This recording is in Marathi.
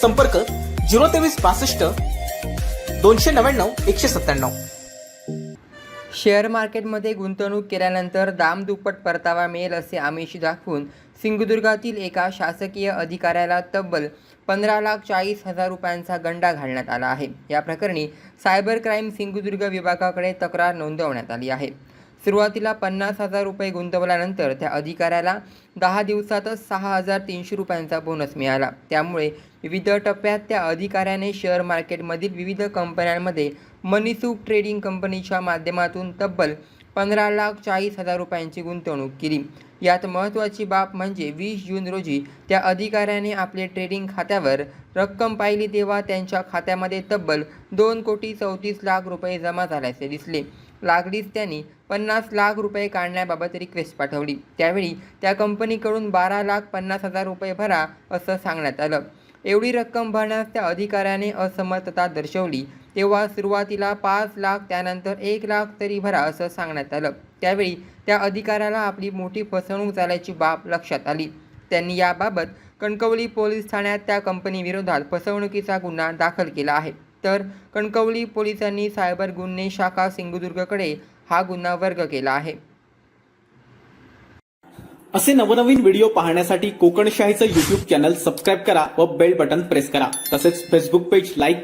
संपर्क झिरो तेवीस पासष्ट दोनशे नव्याण्णव एकशे सत्त्याण्णव. शेअर मार्केटमध्ये गुंतवणूक केल्यानंतर दाम दुप्पट परतावा मिळेल असे आमिष दाखवून सिंधुदुर्गातील एका शासकीय अधिकाऱ्याला तब्बल पंधरा लाख चाळीस हजार रुपयांचा गंडा घालण्यात आला आहे. या प्रकरणी सायबर क्राईम सिंधुदुर्ग विभागाकडे तक्रार नोंदवण्यात आली आहे. सुरुवातीला पन्नास हजार रुपये गुंतवल्यानंतर त्या अधिकाऱ्याला दहा दिवसातच सहा हजार तीनशे रुपयांचा बोनस मिळाला. त्यामुळे विविध टप्प्यात त्या अधिकाऱ्याने शेअर मार्केटमधील विविध कंपन्यांमध्ये मनीसूप ट्रेडिंग कंपनीच्या माध्यमातून तब्बल पंधरा लाख चाळीस हजार रुपयांची गुंतवणूक केली. यात महत्त्वाची बाब म्हणजे वीस जून रोजी त्या अधिकाऱ्याने आपले ट्रेडिंग खात्यावर रक्कम पाहिली तेव्हा त्यांच्या खात्यामध्ये तब्बल दोन कोटी चौतीस लाख रुपये जमा झाल्याचे दिसले. लागलीच त्यांनी पन्नास लाख रुपये काढण्याबाबत रिक्वेस्ट पाठवली. त्यावेळी त्या कंपनीकडून बारा लाख पन्नास हजार रुपये भरा असं सांगण्यात आलं. एवढी रक्कम भरण्यास त्या अधिकाऱ्याने असमर्थता दर्शवली. तेव्हा सुरुवातीला पाच लाख त्यानंतर एक लाख तरी भरा असं सांगण्यात आलं. त्यावेळी त्या अधिकाऱ्याला आपली मोठी फसवणूक झाल्याची बाब लक्षात आली. त्यांनी याबाबत कणकवली पोलीस ठाण्यात त्या कंपनीविरोधात फसवणुकीचा गुन्हा दाखल केला आहे. तर कणकवली पोलिसांनी सायबर गुन्हे शाखा सिंधुदुर्गकडे हा गुन्हा वर्ग केला आहे. असे नवनवीन व्हिडिओ पाहण्यासाठी कोकणशाहीचं युट्यूब चॅनल सबस्क्राईब करा व बेल बटन प्रेस करा. तसेच फेसबुक पेज लाईक